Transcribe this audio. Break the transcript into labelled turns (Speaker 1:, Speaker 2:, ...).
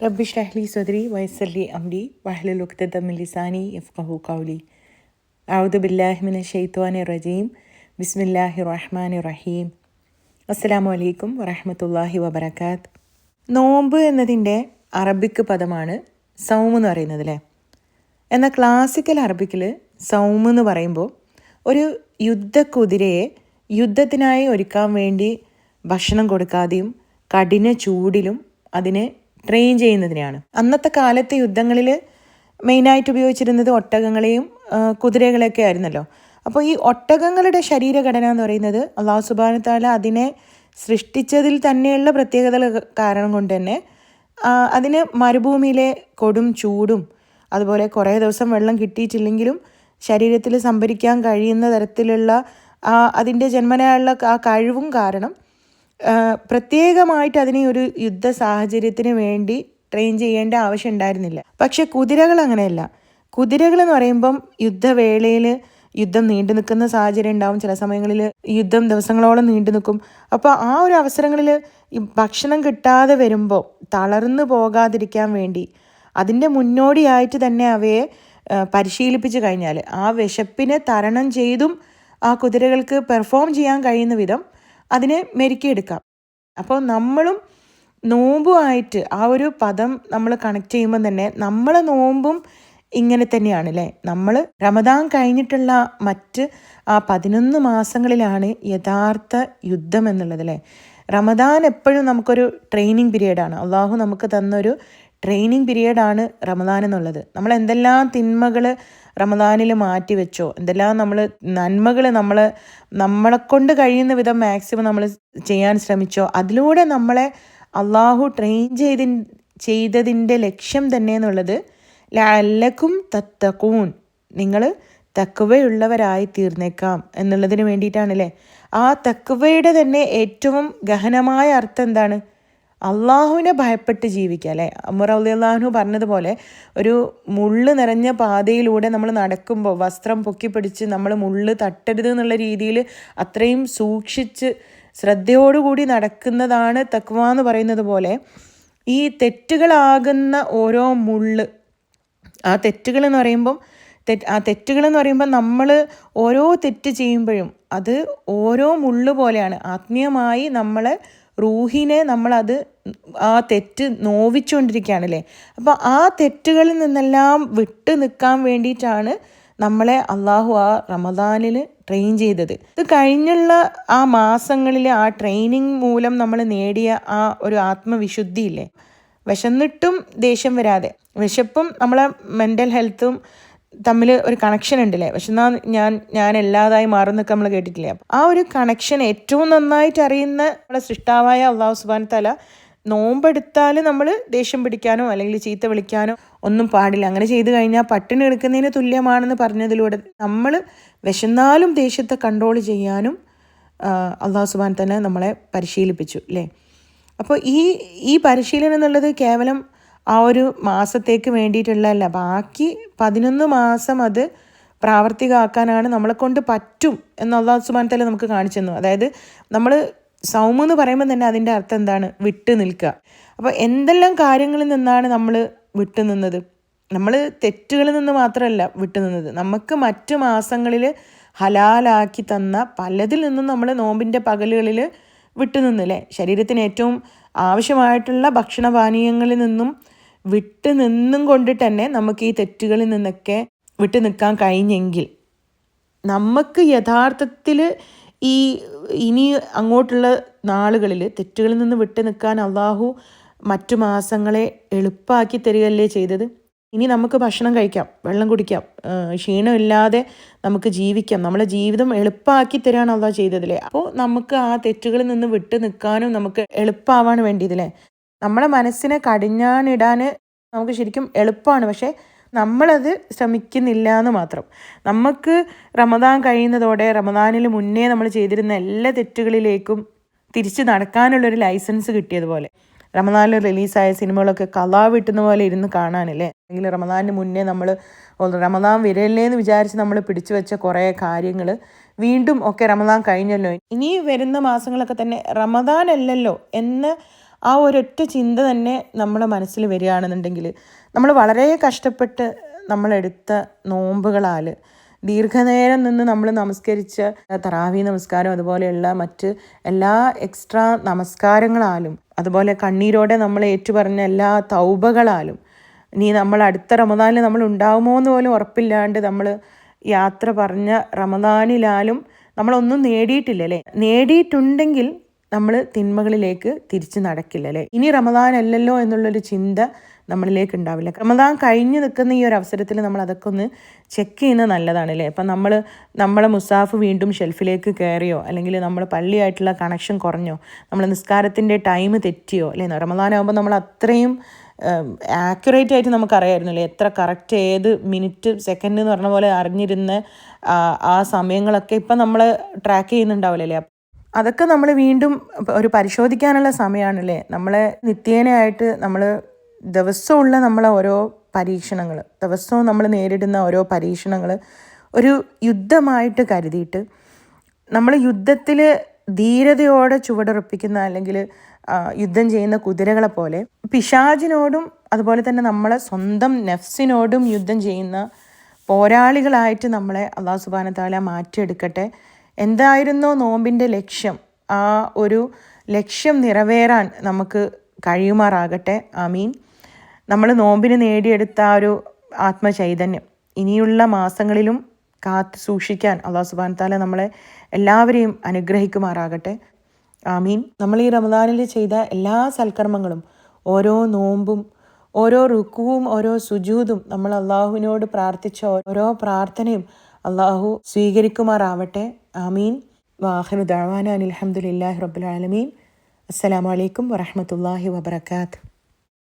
Speaker 1: رب اشرح لي صدري ويسر لي أمري واحلل عقدة من لساني يفقه قولي أعوذ بالله من الشيطان الرجيم بسم الله الرحمن الرحيم അസ്സലാമു അലൈക്കും വറഹമത്തല്ലാഹി വബർക്കാത്ത് നോമ്പ് എന്നതിൻ്റെ അറബിക്ക് പദമാണ് സൗം എന്ന് പറയുന്നത് അല്ലേ എന്നാൽ ക്ലാസിക്കൽ അറബിക്കിൽ സൗം എന്ന് പറയുമ്പോൾ ഒരു യുദ്ധക്കുതിരയെ യുദ്ധത്തിനായി ഒരുക്കാൻ വേണ്ടി ഭക്ഷണം കൊടുക്കാതെയും കഠിന ചൂടിലും അതിനെ ട്രെയിൻ ചെയ്യുന്നതിനെയാണ്. അന്നത്തെ കാലത്തെ യുദ്ധങ്ങളിൽ മെയിനായിട്ട് ഉപയോഗിച്ചിരുന്നത് ഒട്ടകങ്ങളെയും കുതിരകളെയൊക്കെ ആയിരുന്നല്ലോ. അപ്പോൾ ഈ ഒട്ടകങ്ങളുടെ ശരീരഘടന എന്ന് പറയുന്നത് അള്ളാഹു സുബാന താല അതിനെ സൃഷ്ടിച്ചതിൽ തന്നെയുള്ള പ്രത്യേകതകൾ കാരണം കൊണ്ട് തന്നെ അതിന് മരുഭൂമിയിലെ കൊടും ചൂടും അതുപോലെ കുറേ ദിവസം വെള്ളം കിട്ടിയിട്ടില്ലെങ്കിലും ശരീരത്തിൽ സംഭരിക്കാൻ കഴിയുന്ന തരത്തിലുള്ള അതിന്റെ ജന്മനായുള്ള ആ കഴിവും കാരണം പ്രത്യേകമായിട്ട് അതിനെ ഒരു യുദ്ധ സാഹചര്യത്തിന് വേണ്ടി ട്രെയിൻ ചെയ്യേണ്ട ആവശ്യം ഉണ്ടായിരുന്നില്ല. പക്ഷെ കുതിരകൾ അങ്ങനെയല്ല. കുതിരകൾ എന്ന് പറയുമ്പം യുദ്ധവേളയിൽ യുദ്ധം നീണ്ടു നിൽക്കുന്ന സാഹചര്യം ഉണ്ടാവും. ചില സമയങ്ങളിൽ യുദ്ധം ദിവസങ്ങളോളം നീണ്ടു നിൽക്കും. അപ്പോൾ ആ ഒരു അവസരങ്ങളിൽ ഭക്ഷണം കിട്ടാതെ വരുമ്പോൾ തളർന്നു പോകാതിരിക്കാൻ വേണ്ടി അതിന്റെ മുന്നോടിയായിട്ട് തന്നെ അവയെ പരിശീലിപ്പിച്ച് കഴിഞ്ഞാൽ ആ വിശപ്പിനെ തരണം ചെയ്തും ആ കുതിരകൾക്ക് പെർഫോം ചെയ്യാൻ കഴിയുന്ന വിധം അതിനെ മെരുക്കിയെടുക്കാം. അപ്പോൾ നമ്മളും നോമ്പുമായിട്ട് ആ ഒരു പദം നമ്മൾ കണക്ട് ചെയ്യുമ്പോൾ തന്നെ നമ്മളെ നോമ്പും ഇങ്ങനെ തന്നെയാണ് അല്ലേ? നമ്മൾ റമദാൻ കഴിഞ്ഞിട്ടുള്ള മറ്റ് ആ പതിനൊന്ന് മാസങ്ങളിലാണ് യഥാർത്ഥ യുദ്ധം എന്നുള്ളത് അല്ലേ? റമദാൻ എപ്പോഴും നമുക്കൊരു ട്രെയിനിങ് പീരീഡാണ് അള്ളാഹു നമുക്ക് തന്നൊരു ട്രെയിനിങ് പീരീഡാണ് റമദാൻ എന്നുള്ളത്. നമ്മൾ എന്തെല്ലാം തിന്മകൾ റമദാനിൽ മാറ്റി വെച്ചോ എന്തെല്ലാം നമ്മൾ നന്മകൾ നമ്മൾ നമ്മളെ കൊണ്ട് കഴിയുന്ന വിധം മാക്സിമം നമ്മൾ ചെയ്യാൻ ശ്രമിച്ചോ? അതിലൂടെ നമ്മളെ അള്ളാഹു ട്രെയിൻ ചെയ്തി ചെയ്തതിന്റെ ലക്ഷ്യം തന്നെ എന്നുള്ളത് ലല്ലക്കും തത്തക്കൂൺ നിങ്ങൾ തക്കുവയുള്ളവരായി തീർന്നേക്കാം എന്നുള്ളതിന് വേണ്ടിയിട്ടാണല്ലേ? ആ തക്കുവയുടെ തന്നെ ഏറ്റവും ഗഹനമായ അർത്ഥം എന്താണ്? അള്ളാഹുവിനെ ഭയപ്പെട്ട് ജീവിക്കുക അല്ലേ? അമർ അള്ളാഹു പറഞ്ഞതുപോലെ ഒരു മുള്ള് നിറഞ്ഞ പാതയിലൂടെ നമ്മൾ നടക്കുമ്പോൾ വസ്ത്രം പൊക്കി പിടിച്ച് നമ്മൾ മുള്ള് തട്ടരുത് എന്നുള്ള രീതിയിൽ അത്രയും സൂക്ഷിച്ച് ശ്രദ്ധയോടുകൂടി നടക്കുന്നതാണ് തക്വ എന്ന് പറയുന്നത് പോലെ ഈ തെറ്റുകളാകുന്ന ഓരോ മുള്ള് ആ തെറ്റുകൾ എന്ന് പറയുമ്പം തെറ്റ് ആ തെറ്റുകൾ എന്ന് പറയുമ്പോൾ നമ്മൾ ഓരോ തെറ്റ് ചെയ്യുമ്പോഴും അത് ഓരോ മുള്ളു പോലെയാണ്. ആത്മീയമായി നമ്മളെ റൂഹിനെ നമ്മളത് ആ തെറ്റ് നോവിച്ചുകൊണ്ടിരിക്കുകയാണല്ലേ അപ്പോൾ ആ തെറ്റുകളിൽ നിന്നെല്ലാം വിട്ട് നിൽക്കാൻ വേണ്ടിയിട്ടാണ് നമ്മളെ അള്ളാഹു ആ റമദാനിൽ ട്രെയിൻ ചെയ്തത്. ഇത് കഴിഞ്ഞുള്ള ആ മാസങ്ങളിൽ ആ ട്രെയിനിങ് മൂലം നമ്മൾ നേടിയ ആ ഒരു ആത്മവിശുദ്ധി ഇല്ലേ വിശന്നിട്ടും ദേഷ്യം വരാതെ. വിശപ്പും നമ്മളെ മെന്റൽ ഹെൽത്തും തമ്മിൽ ഒരു കണക്ഷൻ ഉണ്ടല്ലേ? പക്ഷെ എന്നാൽ ഞാൻ ഞാൻ എല്ലാതായി മാറുന്നൊക്കെ നമ്മൾ കേട്ടിട്ടില്ലേ? ആ ഒരു കണക്ഷൻ ഏറ്റവും നന്നായിട്ട് അറിയുന്ന നമ്മുടെ സൃഷ്ടാവായ അള്ളാഹു സുബാൻ തല നോമ്പെടുത്താൽ നമ്മൾ ദേഷ്യം പിടിക്കാനോ അല്ലെങ്കിൽ ചീത്ത വിളിക്കാനോ ഒന്നും പാടില്ല. അങ്ങനെ ചെയ്തു കഴിഞ്ഞാൽ പട്ടിണി എടുക്കുന്നതിന് തുല്യമാണെന്ന് പറഞ്ഞതിലൂടെ നമ്മൾ വിശന്നാലും ദേഷ്യത്തെ കൺട്രോൾ ചെയ്യാനും അള്ളാഹു സുബാൻ തന്നെ നമ്മളെ പരിശീലിപ്പിച്ചു അല്ലേ? അപ്പോൾ ഈ ഈ പരിശീലനം എന്നുള്ളത് കേവലം ആ ഒരു മാസത്തേക്ക് വേണ്ടിയിട്ടുള്ളതല്ല. ബാക്കി പതിനൊന്ന് മാസം അത് പ്രാവർത്തികമാക്കാനാണ് നമ്മളെ കൊണ്ട് പറ്റും എന്നുള്ള തല നമുക്ക് കാണിച്ചു തന്നു അതായത് നമ്മൾ സൗമ് എന്ന് പറയുമ്പോൾ തന്നെ അതിന്റെ അർത്ഥം എന്താണ്? വിട്ട് നിൽക്കുക. അപ്പോൾ എന്തെല്ലാം കാര്യങ്ങളിൽ നിന്നാണ് നമ്മൾ വിട്ടു നിന്നത്? നമ്മൾ തെറ്റുകളിൽ നിന്ന് മാത്രമല്ല വിട്ടു നിന്നത്. നമുക്ക് മറ്റു മാസങ്ങളിൽ ഹലാലാക്കി തന്ന പലതിൽ നിന്നും നമ്മൾ നോമ്പിന്റെ പകലുകളിൽ വിട്ടുനിന്നില്ലേ ശരീരത്തിന് ഏറ്റവും ആവശ്യമായിട്ടുള്ള ഭക്ഷണപാനീയങ്ങളിൽ നിന്നും വിട്ടു നിന്നും കൊണ്ട് തന്നെ നമുക്ക് ഈ തെറ്റുകളിൽ നിന്നൊക്കെ വിട്ടു നിൽക്കാൻ കഴിഞ്ഞെങ്കിൽ നമുക്ക് യഥാർത്ഥത്തിൽ ഈ ഇനി അങ്ങോട്ടുള്ള നാളുകളിൽ തെറ്റുകളിൽ നിന്ന് വിട്ടു നിൽക്കാൻ അള്ളാഹു മറ്റു മാസങ്ങളെ എളുപ്പമാക്കി തരികയല്ലേ ചെയ്തത്? ഇനി നമുക്ക് ഭക്ഷണം കഴിക്കാം വെള്ളം കുടിക്കാം ക്ഷീണമില്ലാതെ നമുക്ക് ജീവിക്കാം. നമ്മളെ ജീവിതം എളുപ്പമാക്കി തരാണ് അള്ളാഹ് ചെയ്തതില്ലേ? അപ്പോൾ നമുക്ക് ആ തെറ്റുകളിൽ നിന്ന് വിട്ടു നിൽക്കാനും നമുക്ക് എളുപ്പമാവാൻ വേണ്ടിയതില്ലേ? നമ്മളെ മനസ്സിനെ കടിഞ്ഞാണിടാൻ നമുക്ക് ശരിക്കും എളുപ്പമാണ്. പക്ഷേ നമ്മളത് ശ്രമിക്കുന്നില്ല എന്ന് മാത്രം. നമുക്ക് റമദാൻ കഴിയുന്നതോടെ റമദാനിൽ മുന്നേ നമ്മൾ ചെയ്തിരുന്ന എല്ലാ തെറ്റുകളിലേക്കും തിരിച്ച് നടക്കാനുള്ളൊരു ലൈസൻസ് കിട്ടിയതുപോലെ. റമദാനിൽ റിലീസായ സിനിമകളൊക്കെ കലാ വിട്ടുന്ന പോലെ ഇരുന്ന് കാണാനല്ലേ? അല്ലെങ്കിൽ റമദാനിന് മുന്നേ നമ്മൾ റമദാൻ വരല്ലേ എന്ന് വിചാരിച്ച് നമ്മൾ പിടിച്ചു വെച്ച കുറേ കാര്യങ്ങൾ വീണ്ടും ഒക്കെ റമദാൻ കഴിഞ്ഞല്ലോ. ഇനി വരുന്ന മാസങ്ങളൊക്കെ തന്നെ റമദാൻ അല്ലല്ലോ എന്ന് ആ ഒരൊറ്റ ചിന്ത തന്നെ നമ്മുടെ മനസ്സിൽ വരികയാണെന്നുണ്ടെങ്കിൽ നമ്മൾ വളരെ കഷ്ടപ്പെട്ട് നമ്മളെടുത്ത നോമ്പുകളാൽ ദീർഘനേരം നിന്ന് നമ്മൾ നമസ്കരിച്ച തറാവി നമസ്കാരം അതുപോലെയുള്ള മറ്റ് എല്ലാ എക്സ്ട്രാ നമസ്കാരങ്ങളാലും അതുപോലെ കണ്ണീരോടെ നമ്മൾ ഏറ്റുപറഞ്ഞ എല്ലാ തൗബകളാലും ഇനി നമ്മൾ അടുത്ത റമദാനിൽ നമ്മൾ ഉണ്ടാവുമോ എന്ന് പോലും ഉറപ്പില്ലാണ്ട് നമ്മൾ യാത്ര പറഞ്ഞ റമദാനിലാലും നമ്മളൊന്നും നേടിയിട്ടില്ലല്ലേ നേടിയിട്ടുണ്ടെങ്കിൽ നമ്മൾ തിന്മകളിലേക്ക് തിരിച്ചു നടക്കില്ല അല്ലേ? ഇനി റമദാൻ അല്ലല്ലോ എന്നുള്ളൊരു ചിന്ത നമ്മളിലേക്ക് ഉണ്ടാവില്ല. റമദാൻ കഴിഞ്ഞു നിൽക്കുന്ന ഈ ഒരു അവസരത്തിൽ നമ്മൾ അതൊക്കെ ഒന്ന് ചെക്ക് ചെയ്യുന്നത് നല്ലതാണ് അല്ലേ? അപ്പം നമ്മൾ നമ്മളെ മുസാഫ് വീണ്ടും ഷെൽഫിലേക്ക് കയറിയോ അല്ലെങ്കിൽ നമ്മൾ പള്ളിയായിട്ടുള്ള കണക്ഷൻ കുറഞ്ഞോ നമ്മൾ നിസ്കാരത്തിന്റെ ടൈം തെറ്റിയോ അല്ലേ? റമദാൻ റമദാനാകുമ്പോൾ നമ്മൾ അത്രയും ആക്യുറേറ്റ് ആയിട്ട് നമുക്കറിയായിരുന്നു അല്ലേ? എത്ര കറക്റ്റ് ഏത് മിനിറ്റ് സെക്കൻഡ് എന്ന് പറഞ്ഞ പോലെ അറിഞ്ഞിരുന്ന ആ സമയങ്ങളൊക്കെ ഇപ്പം നമ്മൾ ട്രാക്ക് ചെയ്യുന്നുണ്ടാവില്ലല്ലേ അതൊക്കെ നമ്മൾ വീണ്ടും ഒരു പരിശോധിക്കാനുള്ള സമയമാണല്ലേ നമ്മളെ നിത്യേനയായിട്ട് നമ്മൾ ദിവസമുള്ള നമ്മളെ ഓരോ പരീക്ഷണങ്ങൾ ദിവസവും നമ്മൾ നേരിടുന്ന ഓരോ പരീക്ഷണങ്ങൾ ഒരു യുദ്ധമായിട്ട് കരുതിയിട്ട് നമ്മൾ യുദ്ധത്തിൽ ധീരതയോടെ ചുവടുറപ്പിക്കുന്ന അല്ലെങ്കിൽ യുദ്ധം ചെയ്യുന്ന കുതിരകളെ പോലെ പിശാചിനോടും അതുപോലെ തന്നെ നമ്മളെ സ്വന്തം നെഫ്സിനോടും യുദ്ധം ചെയ്യുന്ന പോരാളികളായിട്ട് നമ്മളെ അള്ളാഹു സുബാന താല മാറ്റിയെടുക്കട്ടെ. എന്തായിരുന്നോ നോമ്പിന്റെ ലക്ഷ്യം? ആ ഒരു ലക്ഷ്യം നിറവേറാൻ നമുക്ക് കഴിയുമാറാകട്ടെ. ആമീൻ. നമ്മൾ നോമ്പിന് നേടിയെടുത്ത ആ ഒരു ആത്മചൈതന്യം. ഇനിയുള്ള മാസങ്ങളിലും കാത്ത് സൂക്ഷിക്കാൻ അള്ളാഹു സുബാൻ താല നമ്മളെ എല്ലാവരെയും അനുഗ്രഹിക്കുമാറാകട്ടെ. ആമീൻ. നമ്മൾ ഈ റമദാനിൽ ചെയ്ത എല്ലാ സൽക്കർമ്മങ്ങളും ഓരോ നോമ്പും ഓരോ റുക്കുവും ഓരോ സുജൂതും നമ്മൾ അള്ളാഹുവിനോട് പ്രാർത്ഥിച്ച ഓരോ പ്രാർത്ഥനയും അള്ളാഹു സ്വീകരിക്കുമാറാവട്ടെ. ആമീൻ. വാഹനു ദാവാന അനിൽഹമുല്ലാഹി റബുലാലമീൻ അസ്സലാമലൈക്കും വറഹമത്തല്ലാഹി വബർക്കാത്ത്